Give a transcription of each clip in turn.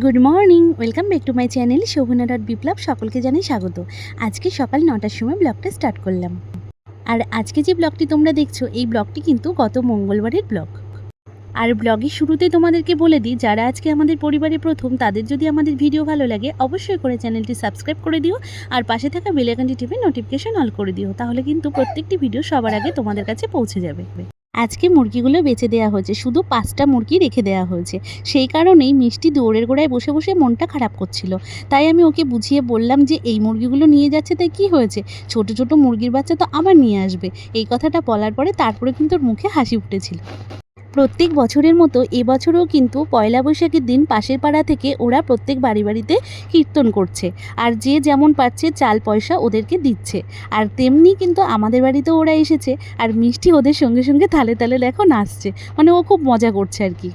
Good morning welcome back to my channel Shobhana dot Biplob সকলকে জানাই স্বাগত। আজকে সকাল নটার সময় ব্লগটা স্টার্ট করলাম। আর আজকে যে ব্লগটি তোমরা দেখছ, এই ব্লগটি কিন্তু গত মঙ্গলবারের ব্লগ। আর ব্লগের শুরুতে তোমাদেরকে বলে দিই, যারা আজকে আমাদের পরিবারে প্রথম, তাদের যদি আমাদের ভিডিও ভালো লাগে, অবশ্যই করে চ্যানেলটি সাবস্ক্রাইব করে দিও, আর পাশে থাকা বেলাইকানটি টিপে নোটিফিকেশন অল করে দিও, তাহলে কিন্তু প্রত্যেকটি ভিডিও সবার আগে তোমাদের কাছে পৌঁছে যাবে। আজকে মুরগিগুলো বেচে দেওয়া হয়েছে, শুধু পাঁচটা মুরগি রেখে দেওয়া হয়েছে। সেই কারণেই মিষ্টি দৌড়ের গোড়ায় বসে বসে মনটা খারাপ করছিল। তাই আমি ওকে বুঝিয়ে বললাম যে, এই মুরগিগুলো নিয়ে যাচ্ছে তাই কি হয়েছে? ছোট ছোট মুরগির বাচ্চা তো আবার নিয়ে আসবে। এই কথাটা বলার পরে তারপরে কিন্তু ওর মুখে হাসি উঠেছিল। প্রত্যেক বছরের মতো এবছরও কিন্তু পয়লা বৈশাখের দিন পাশের পাড়া থেকে ওরা প্রত্যেক বাড়ি বাড়িতে কীর্তন করছে। আর যে যেমন পাচ্ছে চাল পয়সা ওদেরকে দিচ্ছে। আর তেমনি কিন্তু আমাদের বাড়িতেও ওরা এসেছে। আর মিষ্টি ওদের সঙ্গে সঙ্গে তালে তালে দেখো নাচছে। মানে ও খুব মজা করছে আর কি।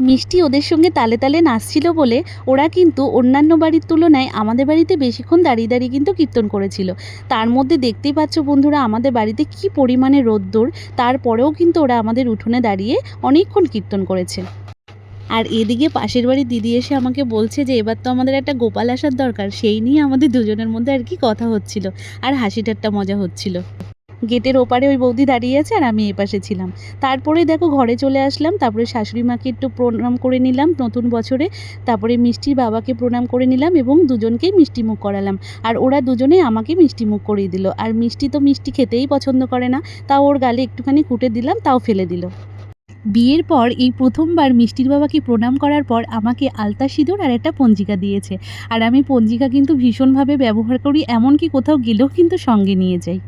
মিষ্টি ওদের সঙ্গে তালে তালে নাচছিল বলে ওরা কিন্তু অন্যান্য বাড়ির তুলনায় আমাদের বাড়িতে বেশিক্ষণ দাঁড়িয়ে দাঁড়িয়ে কিন্তু কীর্তন করেছিল। তার মধ্যে দেখতেই পাচ্ছ বন্ধুরা আমাদের বাড়িতে কি পরিমাণে রোদ্দুর, তারপরেও কিন্তু ওরা আমাদের উঠোনে দাঁড়িয়ে অনেকক্ষণ কীর্তন করেছে। আর এদিকে পাশের বাড়ির দিদি এসে আমাকে বলছে যে, এবার তো আমাদের একটা গোপাল আসার দরকার। সেই নিয়ে আমাদের দুজনের মধ্যে আর কি কথা হচ্ছিল। আর হাসি ঠাট্টা মজা হচ্ছিল। গেটের ওপারে ওই বৌদি দাঁড়িয়ে আছে আর আমি এপাশে ছিলাম। তারপরে দেখো ঘরে চলে আসলাম, তারপরে শাশুড়ি মাকে একটু প্রণাম করে নিলাম নতুন বছরে, তারপরে মিষ্টির বাবাকে প্রণাম করে নিলাম এবং দুজনকেই মিষ্টি মুখ করালাম। আর ওরা দুজনেই আমাকে মিষ্টি মুখ করিয়ে দিল। আর মিষ্টি তো মিষ্টি খেতেই পছন্দ করে না, তাও ওর গালে একটুখানি কুটে দিলাম, তাও ফেলে দিল। বিয়ের পর এই প্রথমবার মিষ্টির বাবাকে প্রণাম করার পর আমাকে আলতা সিঁদুর আর একটা পঞ্জিকা দিয়েছে। আর আমি পঞ্জিকা কিন্তু ভীষণভাবে ব্যবহার করি, এমনকি কোথাও গেলেও কিন্তু সঙ্গে নিয়ে যাই।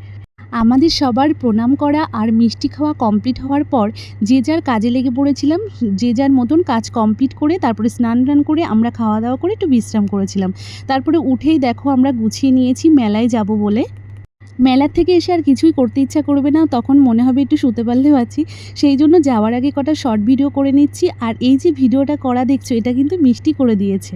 আমাদের সবার প্রণাম করা আর মিষ্টি খাওয়া কমপ্লিট হওয়ার পর যে যার কাজে লেগে পড়েছিলাম, যে যার মতন কাজ কমপ্লিট করে তারপরে স্নান টান করে আমরা খাওয়া দাওয়া করে একটু বিশ্রাম করেছিলাম। তারপরে উঠেই দেখো আমরা গুছিয়ে নিয়েছি মেলায় যাব বলে। মেলার থেকে এসে আর কিছুই করতে ইচ্ছা করবে না, তখন মনে হবে একটু শুতে পারলেও আছি। সেই জন্য যাওয়ার আগে কটা শর্ট ভিডিও করে নিচ্ছি, আর এই যে ভিডিওটা করা দেখছ, এটা কিন্তু মিষ্টি করে দিয়েছে।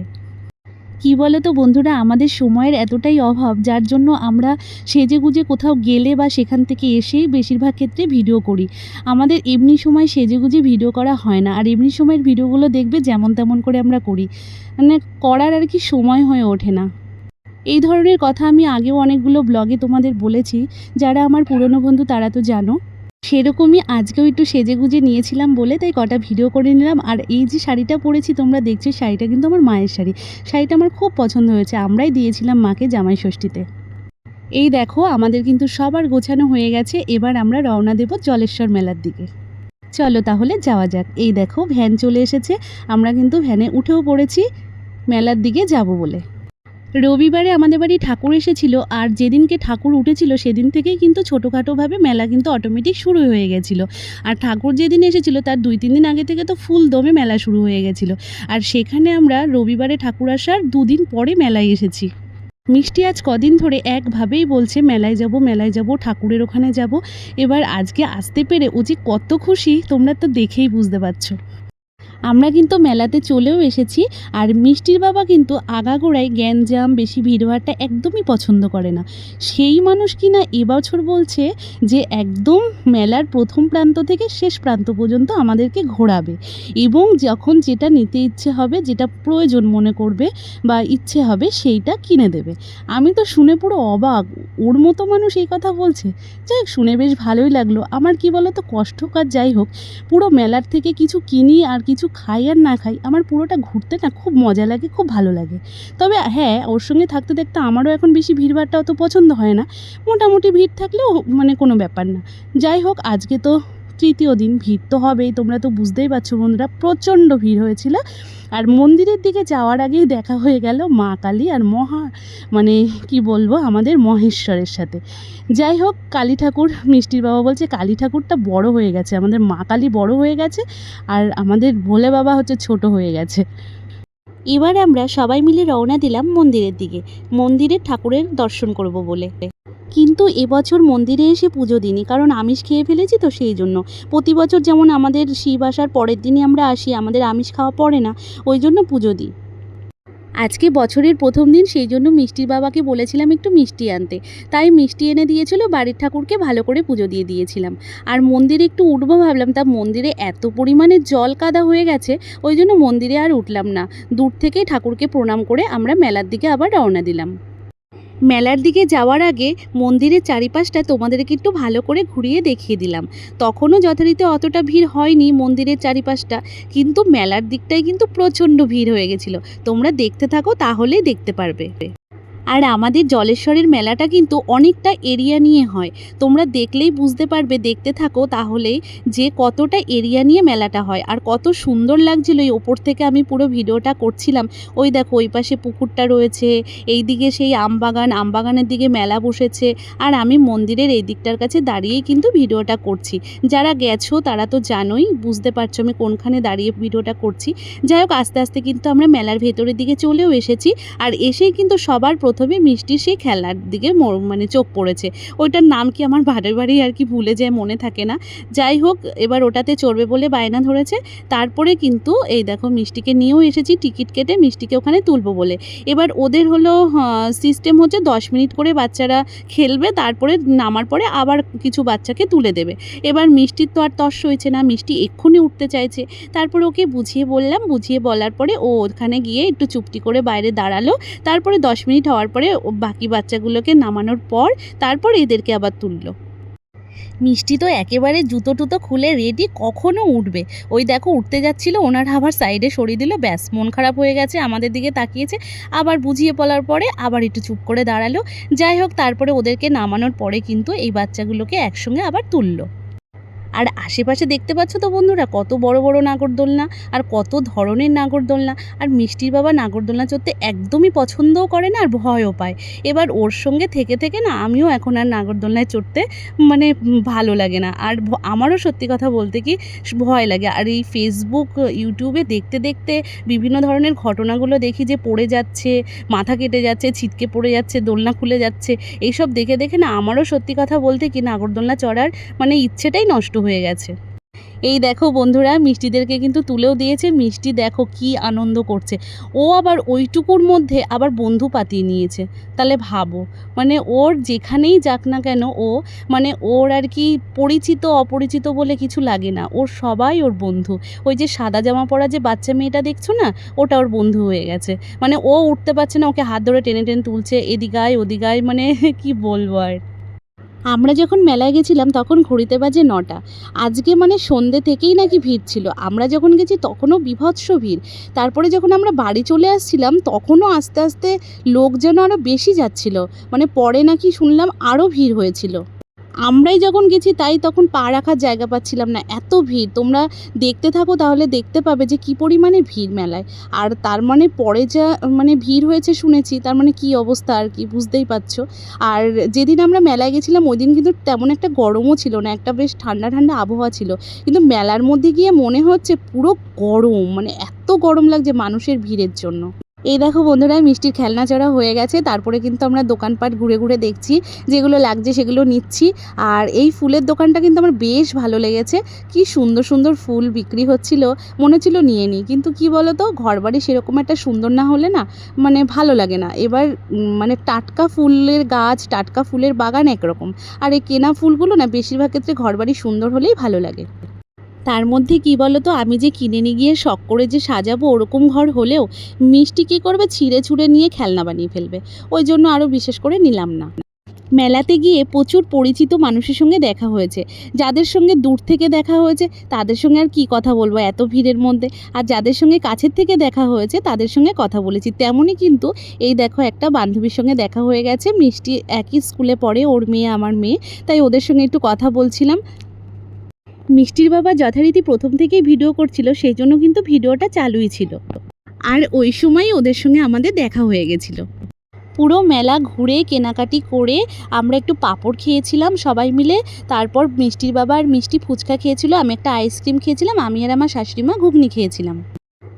কি বলো তো বন্ধুরা, আমাদের সময়ের এতটাই অভাব, যার জন্য আমরা সেজে গুজে কোথাও গেলে বা সেখান থেকে এসেই বেশিরভাগ ক্ষেত্রে ভিডিও করি। আমাদের এমনি সময় সেজে গুজে ভিডিও করা হয় না, আর এমনি সময়ের ভিডিওগুলো দেখবে যেমন তেমন করে আমরা করি। মানে করার আর কি সময় হয়ে ওঠে না। এই ধরনের কথা আমি আগেও অনেকগুলো ব্লগে তোমাদের বলেছি, যারা আমার পুরনো বন্ধু তারা তো জানো। সেরকমই আজকেও একটু সেজে গুজে নিয়েছিলাম বলে তাই কটা ভিডিও করে নিলাম। আর এই যে শাড়িটা পরেছি, তোমরা দেখছ শাড়িটা কিন্তু আমার মায়ের শাড়ি। শাড়িটা আমার খুব পছন্দ হয়েছে, আমরাই দিয়েছিলাম মাকে জামাই ষষ্ঠীতে। এই দেখো, আমাদের কিন্তু সবার গোছানো হয়ে গেছে, এবার আমরা রওনা দেব জলেশ্বর মেলার দিকে। চলো তাহলে যাওয়া যাক। এই দেখো, ভ্যান চলে এসেছে, আমরা কিন্তু ভ্যানে উঠেও পড়েছি, মেলার দিকে যাব বলে। রবিবারে আমাদের বাড়ি ঠাকুর এসেছিল আর যেদিনকে ঠাকুর উঠেছিল সেদিন থেকেই কিন্তু ছোটোখাটোভাবে মেলা কিন্তু অটোমেটিক শুরু হয়ে গেছিল। আর ঠাকুর যেদিন এসেছিল তার দুই তিন দিন আগে থেকে তো ফুল দমে মেলা শুরু হয়ে গেছিল। আর সেখানে আমরা রবিবারে ঠাকুর আসার দুদিন পরে মেলায় এসেছি। মিষ্টি আজ কদিন ধরে একভাবেই বলছে, মেলায় যাব মেলায় যাব, ঠাকুরের ওখানে যাব। এবার আজকে আসতে পেরে ও যে কত খুশি, তোমরা তো দেখেই বুঝতে পারছ। আমরা কিন্তু মেলাতে চলেও এসেছি আর মিষ্টির বাবা কিন্তু আগাগোড়ায় গ্যাঞ্জাম, বেশি ভিড়ভাড়টা একদমই পছন্দ করে না। সেই মানুষ কিনা এবছর বলছে যে একদম মেলার প্রথম প্রান্ত থেকে শেষ প্রান্ত পর্যন্ত আমাদেরকে ঘোরাবে এবং যখন যেটা নিতে ইচ্ছে হবে, যেটা প্রয়োজন মনে করবে বা ইচ্ছে হবে সেইটা কিনে দেবে। আমি তো শুনে পুরো অবাক, ওর মতো মানুষ এই কথা বলছে। যাই শুনে বেশ ভালোই লাগল। আমার কি বলো তো কষ্টকার যাই হোক, পুরো মেলার থেকে কিছু কিনি আর কিছু খাই আর না খাই, আমার পুরোটা ঘুরতে না খুব মজা লাগে, খুব ভালো লাগে। তবে হ্যাঁ ওর সঙ্গে থাকতে দেখতে আমারও এখন বেশি ভিড়ভাড়টা অত পছন্দ হয় না। মোটামুটি ভিড় থাকলেও মানে কোনো ব্যাপার না। যাই হোক, আজকে তো তৃতীয় দিন ভিড় তো হবেই, তোমরা তো বুঝতেই পারছ বন্ধুরা, প্রচণ্ড ভিড় হয়েছিল। আর মন্দিরের দিকে যাওয়ার আগেই দেখা হয়ে গেল মা কালী আর মহা মানে কি বলব, আমাদের মহেশ্বরের সাথে। যাই হোক, কালী ঠাকুর, মিষ্টির বাবা বলছে, কালী ঠাকুরটা বড় হয়ে গেছে, আমাদের মা কালী বড় হয়ে গেছে, আর আমাদের ভোলে বাবা হচ্ছে ছোট হয়ে গেছে। এবার আমরা সবাই মিলে রওনা দিলাম মন্দিরের দিকে। মন্দিরে ঠাকুরের দর্শন করব বলে। কিন্তু এবছর মন্দিরে এসে পুজো দিনই কারণ আমিষ খেয়ে ফেলেছি তো সেই জন্য। প্রতি বছর যেমন আমাদের শিব আসার পরের দিনই আমরা আসি, আমাদের আমিষ খাওয়া পড়ে না, ওই জন্য পুজো দিই। আজকে বছরের প্রথম দিন, সেই জন্য মিষ্টির বাবাকে বলেছিলাম একটু মিষ্টি আনতে। তাই মিষ্টি এনে দিয়েছিল, বাড়ির ঠাকুরকে ভালো করে পুজো দিয়ে দিয়েছিলাম। আর মন্দিরে একটু উঠবো ভাবলাম, তা মন্দিরে এত পরিমাণে জল কাদা হয়ে গেছে, ওই জন্য মন্দিরে আর উঠলাম না। দূর থেকেই ঠাকুরকে প্রণাম করে আমরা মেলার দিকে আবার রওনা দিলাম। মেলার দিকে যাওয়ার আগে মন্দিরের চারিপাশটা তোমাদেরকে একটু ভালো করে ঘুরিয়ে দেখিয়ে দিলাম। তখনও যথারীতি অতটা ভিড় হয়নি মন্দিরের চারিপাশটা, কিন্তু মেলার দিকটাই কিন্তু প্রচণ্ড ভিড় হয়ে গেছিল। তোমরা দেখতে থাকো, তাহলেই দেখতে পারবে। আর আমাদের জলেশ্বরের মেলাটা কিন্তু অনেকটা এরিয়া নিয়ে হয়। তোমরা দেখলেই বুঝতে পারবে, দেখতে থাকো তাহলে যে কতটা এরিয়া নিয়ে মেলাটা হয় আর কত সুন্দর লাগছিল। এই ওপর থেকে আমি পুরো ভিডিওটা করছিলাম। ওই দেখো ওই পাশে পুকুরটা রয়েছে এই দিকে সেই আমবাগান, আমবাগানের দিকে মেলা বসেছে আর আমি মন্দিরের এই দিকটার কাছে দাঁড়িয়েই কিন্তু ভিডিওটা করছি। যারা গেছো তারা তো জানোই, বুঝতে পারছ আমি কোনখানে দাঁড়িয়ে ভিডিওটা করছি। যাই হোক, আস্তে আস্তে কিন্তু আমরা মেলার ভেতরের দিকে চলেও এসেছি আর এসেই কিন্তু সবার প্রথমে মিষ্টি সেই খেলার দিকে মানে চোখ পড়েছে। ওইটার নাম কি আমার বারে বাড়ি আর কি ভুলে যায়, মনে থাকে না। যাই হোক, এবার ওটাতে চড়বে বলে বায়না ধরেছে। তারপরে কিন্তু এই দেখো মিষ্টিকে নিয়েও এসেছি, টিকিট কেটে মিষ্টিকে ওখানে তুলবো বলে। এবার ওদের হলো সিস্টেম হচ্ছে দশ মিনিট করে বাচ্চারা খেলবে, তারপরে নামার পরে আবার কিছু বাচ্চাকে তুলে দেবে। এবার মিষ্টির তো আর তর্স হয়েছে না, মিষ্টি এক্ষুনি উঠতে চাইছে। তারপরে ওকে বুঝিয়ে বললাম, বুঝিয়ে বলার পরে ও ওখানে গিয়ে একটু চুপটি করে বাইরে দাঁড়াল। তারপরে দশ মিনিট হওয়ার পরে ও বাকি বাচ্চাগুলোকে নামানোর পর তারপর এদেরকে আবার তুললো। মিষ্টি তো একেবারে জুতো টুতো খুলে রেডি কখনো উঠবে। ওই দেখো উঠতে যাচ্ছিল, ওনার আবার সাইডে সরিয়ে দিল, ব্যাস, মন খারাপ হয়ে গেছে, আমাদের দিকে তাকিয়েছে। আবার বুঝিয়ে বলার পরে আবার একটু চুপ করে দাঁড়াল। যাই হোক, তারপরে ওদেরকে নামানোর পরে কিন্তু এই বাচ্চাগুলোকে একসঙ্গে আবার তুললো। আর আশেপাশে দেখতে পাচ্ছ তো বন্ধুরা, কত বড় বড় নাগরদোলনা আর কত ধরনের নাগরদোলনা। আর মিষ্টির বাবা নাগরদোলনা চড়তে একদমই পছন্দও করে না আর ভয়ও পায়। এবার ওর সঙ্গে থেকে থেকে না আমিও এখন আর নাগরদোলনায় চড়তে মানে ভালো লাগে না। আর আমারও সত্যি কথা বলতে কি ভয় লাগে। আর এই ফেসবুক ইউটিউবে দেখতে দেখতে বিভিন্ন ধরনের ঘটনাগুলো দেখি যে পড়ে যাচ্ছে, মাথা কেটে যাচ্ছে, ছিটকে পড়ে যাচ্ছে, দোলনা খুলে যাচ্ছে। এইসব দেখে দেখে না আমারও সত্যি কথা বলতে কি নাগরদোলনা চড়ার মানে ইচ্ছেটাই নষ্ট হয়ে গেছে। এই দেখো বন্ধুরা, মিষ্টিদেরকে কিন্তু তুলেও দিয়েছে। মিষ্টি দেখো কি আনন্দ করছে। ও আবার ওইটুকুর মধ্যে আবার বন্ধু পাতিয়ে নিয়েছে। তাহলে ভাবো মানে ওর যেখানেই যাক না কেন ও মানে ওর আর কি পরিচিত, অপরিচিত বলে কিছু লাগে না। ওর সবাই ওর বন্ধু। ওই যে সাদা জামা পরা যে বাচ্চা মেয়েটা দেখছ না, ওটা ওর বন্ধু হয়ে গেছে। মানে ও উঠতে পারছে না, ওকে হাত ধরে টেনে টেনে তুলছে এদিকায় ওদিকায় মানে কি বলব আর। আমরা যখন মেলায় গেছিলাম, তখন ঘড়িতে বাজে নটা। আজকে মানে সন্ধ্যে থেকেই নাকি ভিড় ছিল। আমরা যখন গেছি, তখনও বিভৎস ভিড়। তারপরে যখন আমরা বাড়ি চলে আসছিলাম, তখনও আস্তে আস্তে লোক যেন আরও বেশি যাচ্ছিল। মানে পরে নাকি শুনলাম আরও ভিড় হয়েছিল। আমরাই যখন গেছি তাই তখন পা রাখার জায়গা পাচ্ছিলাম না। এত ভিড়। তোমরা দেখতে থাকো তাহলে দেখতে পাবে যে কী পরিমাণে ভিড় মেলায়। আর তার মানে পরে যা মানে ভিড় হয়েছে শুনেছি, তার মানে কী অবস্থা আর কি বুঝতেই পারছ। আর যেদিন আমরা মেলায় গেছিলাম ওই দিন কিন্তু তেমন একটা গরমও ছিল না, একটা বেশ ঠান্ডা ঠান্ডা আবহাওয়া ছিল। কিন্তু মেলার মধ্যে গিয়ে মনে হচ্ছে পুরো গরম মানে এত গরম লাগছে মানুষের ভিড়ের জন্য। এই দেখো বন্ধুরা, মিষ্টির খেলনা চড়া হয়ে গেছে। তারপরে কিন্তু আমরা দোকানপাট ঘুরে ঘুরে দেখছি, যেগুলো লাগছে সেগুলো নিচ্ছি। আর এই ফুলের দোকানটা কিন্তু আমার বেশ ভালো লেগেছে। কি সুন্দর সুন্দর ফুল বিক্রি হচ্ছিল, মনে ছিল নিয়ে নিই। কিন্তু কি বলো তো ঘরবাড়ি সেরকম একটা সুন্দর না হলে না মানে ভালো লাগে না। এবার মানে টাটকা ফুলের গাছ, টাটকা ফুলের বাগান একরকম। আর এই কেনা ফুলগুলো না, বেশিরভাগ ক্ষেত্রে ঘরবাড়ি সুন্দর হলেই ভালো লাগে। তার মধ্যে কি বলো তো আমি যে কিনে নিয়ে গিয়ে শখ করে যে সাজাবো ওরকম ঘর হলেও মিষ্টি কী করবে? ছিঁড়ে ছুঁড়ে নিয়ে খেলনা বানিয়ে ফেলবে। ওই জন্য আরও বিশেষ করে নিলাম না। মেলাতে গিয়ে প্রচুর পরিচিত মানুষের সঙ্গে দেখা হয়েছে। যাদের সঙ্গে দূর থেকে দেখা হয়েছে, তাদের সঙ্গে আর কি কথা বলব এত ভিড়ের মধ্যে? আর যাদের সঙ্গে কাছের থেকে দেখা হয়েছে, তাদের সঙ্গে কথা বলেছি। তেমনই কিন্তু এই দেখো একটা বান্ধবীর সঙ্গে দেখা হয়ে গেছে, মিষ্টি একই স্কুলে পড়ে ওর মেয়ে, আমার মেয়ে। তাই ওদের সঙ্গে একটু কথা বলছিলাম। মিষ্টির বাবা যথারীতি প্রথম থেকেই ভিডিও করছিল, সেই জন্য কিন্তু ভিডিওটা চালুই ছিল। আর ওই সময় ওদের সঙ্গে আমাদের দেখা হয়ে গেছিল। পুরো মেলা ঘুরে, কেনাকাটি করে আমরা একটু পাঁপড় খেয়েছিলাম সবাই মিলে। তারপর মিষ্টির বাবা আর মিষ্টি ফুচকা খেয়েছিল, আমি একটা আইসক্রিম খেয়েছিলাম, আমি আর আমার শাশুড়িমা ঘুগনি খেয়েছিলাম।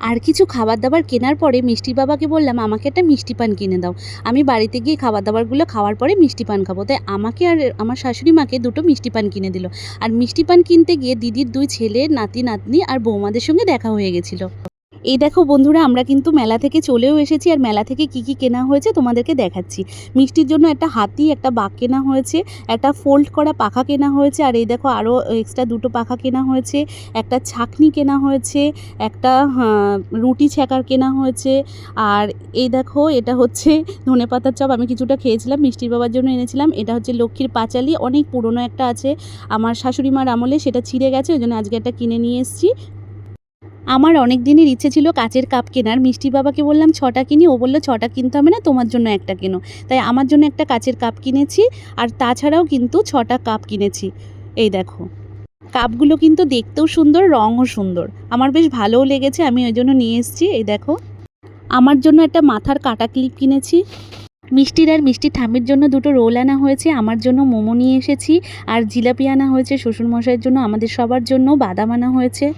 আর কিছু খাবার দাবার কেনার পরে মিষ্টি বাবাকে বললাম, আমাকে একটা মিষ্টি পান কিনে দাও। আমি বাড়িতে গিয়ে খাবার দাবারগুলো খাওয়ার পরে মিষ্টি পান খাব। তাই আমাকে আর আমার শাশুড়ি মাকে দুটো মিষ্টি পান কিনে দিল। আর মিষ্টি পান কিনতে গিয়ে দিদির দুই ছেলে, নাতি, নাতনি আর বৌমাদের সঙ্গে দেখা হয়ে গেছিল। এই দেখো বন্ধুরা আমরা কিন্তু মেলা থেকে চলেও এসেছি আর মেলা থেকে কি কি কেনা হয়েছে তোমাদেরকে দেখাচ্ছি। মিষ্টির জন্য একটা হাতি একটা বাঘ কেনা হয়েছে একটা ফোল্ড করা পাখা কেনা হয়েছে আর এই দেখো আরও এক্সট্রা দুটো পাখা কেনা হয়েছে একটা ছাকনি কেনা হয়েছে একটা হ্যাঁ, রুটি ছ্যাঁকার কেনা হয়েছে আর এই দেখো এটা হচ্ছে ধনে পাতার চপ। আমি কিছুটা খেয়েছিলাম মিষ্টির বাবার জন্য এনেছিলাম। এটা হচ্ছে লক্ষ্মীর পাঁচালি অনেক পুরনো একটা আছে। আমার শাশুড়ি মার আমলে সেটা ছিঁড়ে গেছে ওই জন্য আজকে একটা কিনে নিয়ে এসেছি। আমার অনেক দিনের ইচ্ছে ছিল কাচের কাপ কেনার। মিষ্টি বাবাকে বললাম, ছটা কিনি। ও বলল, ছটা কিনতে হবে না, তোমার জন্য একটা কেনো। তাই আমার জন্য একটা কাচের কাপ কিনেছি আর তাছাড়াও কিন্তু ছটা কাপ কিনেছি। এই দেখো। কাপগুলো কিন্তু দেখতেও সুন্দর, রঙও সুন্দর। আমার বেশ ভালোও লেগেছে, আমি ওই জন্য নিয়ে এসেছি। এই দেখো। আমার জন্য একটা মাথার কাটা ক্লিপ কিনেছি। মিষ্টির আর মিষ্টির ঠাম্মির জন্য দুটো রোল আনা হয়েছে। আমার জন্য মোমো নিয়ে এসেছি। আর জিলাপি আনা হয়েছে শ্বশুরমশাইয়ের জন্য, আমাদের সবার জন্য বাদাম আনা হয়েছে।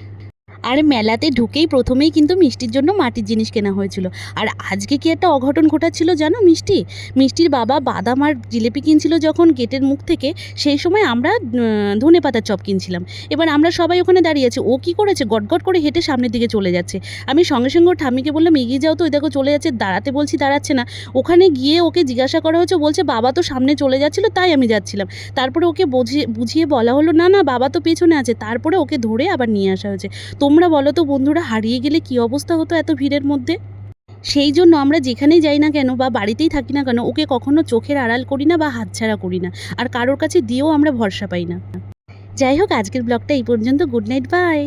আর মেলাতে ঢুকেই প্রথমেই কিন্তু মিষ্টির জন্য মাটির জিনিস কেনা হয়েছিল। আর আজকে কি একটা অঘটন ঘটাচ্ছিল জানো মিষ্টি? মিষ্টির বাবা বাদাম আর জিলিপি কিনছিল যখন গেটের মুখ থেকে, সেই সময় আমরা ধনে পাতার চপ কিনছিলাম। এবার আমরা সবাই ওখানে দাঁড়িয়ে আছি। ও কি করেছে? গটগট করে হেঁটে সামনের দিকে চলে যাচ্ছে। আমি সঙ্গে সঙ্গে ওর ঠাম্মিকে বললাম, এগিয়ে যাও তো ওই দেখো চলে যাচ্ছে, দাঁড়াতে বলছি, দাঁড়াচ্ছে না। ওখানে গিয়ে ওকে জিজ্ঞাসা করা হয়েছে, বলছে, বাবা তো সামনে চলে যাচ্ছিল, তাই আমি যাচ্ছিলাম। তারপরে ওকে বুঝিয়ে বুঝিয়ে বলা হলো, না না, বাবা তো পেছনে আছে। তারপরে ওকে ধরে আবার নিয়ে আসা হয়েছে। তোমরা বলো তো বন্ধুরা, হারিয়ে গেলে কি অবস্থা হতো এত ভিড়ের মধ্যে? সেই জন্য আমরা যেখানেই যাই না কেন বা বাড়িতেই থাকি না কেন, ওকে কখনো চোখের আড়াল করি না বা হাতছাড়া করি না, আর কারোর কাছে দিয়েও আমরা ভরসা পাই না। যাই হোক, আজকের ব্লগটা এই পর্যন্ত। Good night, bye.